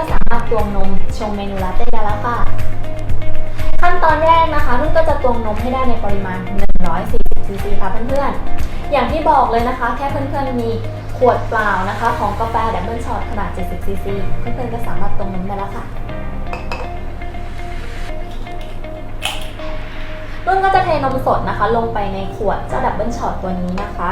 ก็สามารถตวงนมชงเมนูลาเต้ได้แล้วค่ะ ขั้นตอนแรกนะคะนุ่นก็จะตวงนมให้ได้ในปริมาณ 140ซีซีค่ะเพื่อนๆ อย่างที่บอกเลยนะคะ แค่เพื่อนๆมีขวดเปล่านะคะ ของกาแฟดับเบิลช็อตขนาด 70ซีซีเพื่อนๆก็สามารถตวงนมได้แล้วค่ะนุ่นก็จะเทนมสดนะคะ ลงไปในขวดเจ้าดับเบิลช็อตตัวนี้นะคะ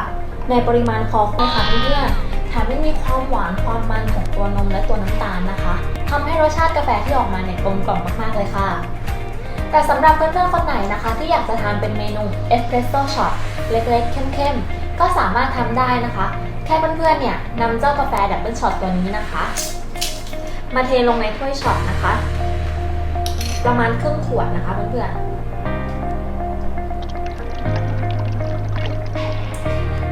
ในปริมาณพอควรค่ะเพื่อนๆ แถมยังมีความหวานความมันของตัวนมและตัวน้ำตาลนะคะทำให้รสชาติกาแฟที่ออกมาเนี่ยกลมกล่อมมากๆเลยค่ะ แต่สำหรับเพื่อนๆคนไหนนะคะ ที่อยากจะทานเป็นเมนูเอสเปรสโซ่ช็อตเล็กๆ เข้มๆ ก็สามารถทำได้นะคะ แค่เพื่อนๆเนี่ยนำเจ้ากาแฟดับเบิลช็อตตัวนี้นะคะ มาเทลงในถ้วยช็อตนะคะ ประมาณครึ่งขวดนะคะเพื่อนๆ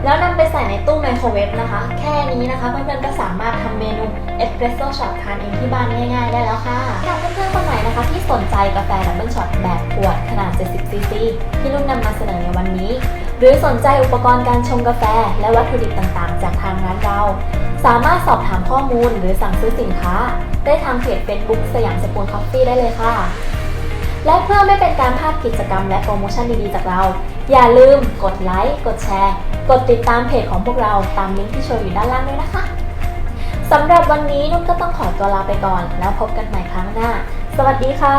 แล้วนำไปใส่ในตู้ไมโครเวฟนะคะ แค่นี้นะคะเพื่อนๆก็สามารถทำเมนูเอสเปรสโซ่ช็อตทานเองที่บ้านง่ายๆได้แล้วค่ะหากเพื่อนๆคนไหนนะคะ ที่สนใจกาแฟดับเบิลช็อตแบบขวดขนาด 70 ซีซีที่นุ่นนำมาเสนอในวันนี้ หรือสนใจอุปกรณ์การชงกาแฟ และวัตถุดิบต่างๆ จากทางร้านเรา สามารถสอบถามข้อมูลหรือสั่งซื้อสินค้า ได้ทางเพจ Facebook สยามสปูนคอฟฟี่ได้เลยค่ะและเพื่อไม่เป็นการพลาดกิจกรรมและโปรโมชั่นดีๆจากเรา อย่าลืมกดไลค์ กดแชร์ กดติดตามเพจของพวกเราตามลิงก์ที่โชว์อยู่ด้านล่างด้วยนะคะสำหรับวันนี้นุ่นก็ต้องขอตัวลาไปก่อน แล้วพบกันใหม่ครั้งหน้า สวัสดีค่ะ